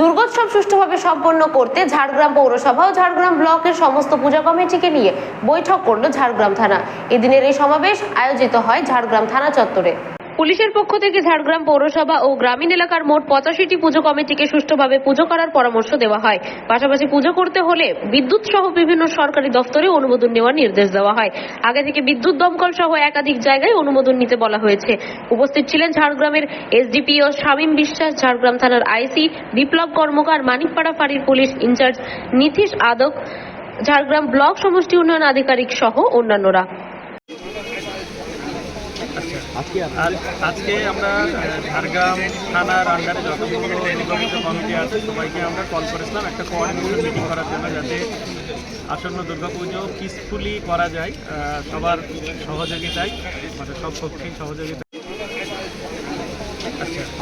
দুর্গোৎসব সুষ্ঠুভাবে সম্পন্ন করতে ঝাড়গ্রাম পৌরসভা ও ঝাড়গ্রাম ব্লকের সমস্ত পূজা কমিটিকে নিয়ে বৈঠক করল ঝাড়গ্রাম থানা। এদিনের এই সমাবেশ আয়োজিত হয় ঝাড়গ্রাম থানা চত্বরে। পুলিশের পক্ষ থেকে ঝাড়গ্রাম পৌরসভা ও গ্রামীণ এলাকার মোট পঁচাশিটি পুজো কমিটিকে সুষ্ঠুভাবে পুজো করার পরামর্শ দেওয়া হয়। পাশাপাশি পুজো করতে হলে বিদ্যুৎ সহ বিভিন্ন সরকারি দফতরে অনুমোদন নেওয়ার নির্দেশ দেওয়া হয়। আগে থেকে বিদ্যুৎ দমকল সহ একাধিক জায়গায় অনুমোদন নিতে বলা হয়েছে। উপস্থিত ছিলেন ঝাড়গ্রামের এসডিপিও শামীম বিশ্বাস, ঝাড়গ্রাম থানার আইসি বিপ্লব কর্মকার, মানিকপাড়া ফাঁড়ির police incharge Nitish Adak, Jhargram block সমষ্টি উন্নয়ন আধিকারিক সহ অন্যান্যরা। আর আজকে আমরা ঝাড়গ্রাম থানার আন্ডারে যতগুলো নিগমিত কমিটি আছে সবাইকে আমরা কল করেছিলাম একটা কোঅর্ডিনেশন মিটিং করার জন্য যাতে আসন্ন দুর্গাপুজো পিসফুলি করা যায় সবার সহযোগিতায় মানে সব পক্ষেই সহযোগিতা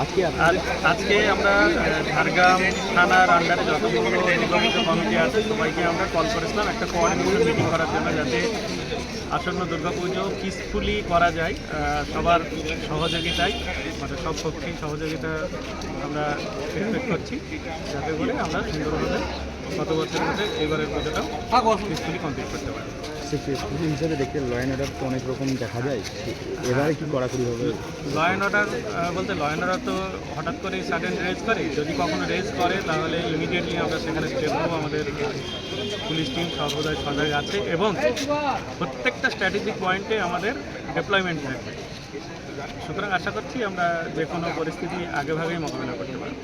আজকে আর আজকে আমরা ঝাড়গ্রাম থানার আন্ডারে যতগুলো নিগমিত কমিটি আছে সবাইকে আমরা কল করেছিলাম একটা কোঅর্ডিনেশন মিটিং করার জন্য যাতে আসন্ন দুর্গাপুজো পিসফুলি করা যায় সবার সহযোগিতায় মানে সব পক্ষেই সহযোগিতা আমরা এক্সপেক্ট করছি, যাতে করে আমরা সুন্দরভাবে গত বছরের মধ্যে এবারের পুজোটাও পিসফুলি কমপ্লিট করতে পারি। সিকিউরিটি হিসেবে দেখতে ল অ্যান্ড অর্ডার তো অনেক রকম দেখা যায়। এবারে কি কড়াকড়ি হবে? ল অ্যান্ড অর্ডার বলতে ল অ্যান্ড অর্ডার তো হঠাৎ করে সাডেন রেজ করে। যদি কখনো রেজ করে, তাহলে ইমিডিয়েটলি আমরা সেখানে স্টেপ নেব আমাদের পুলিশ টিম সর্বদাই সজাগ আছে এবং প্রত্যেকটা স্ট্র্যাটেজিক পয়েন্টে আমাদের ডেপ্লয়মেন্ট থাকবে। সুতরাং আশা করছি আমরা যে কোনো পরিস্থিতি আগেভাগেই মোকাবিলা করতে পারব।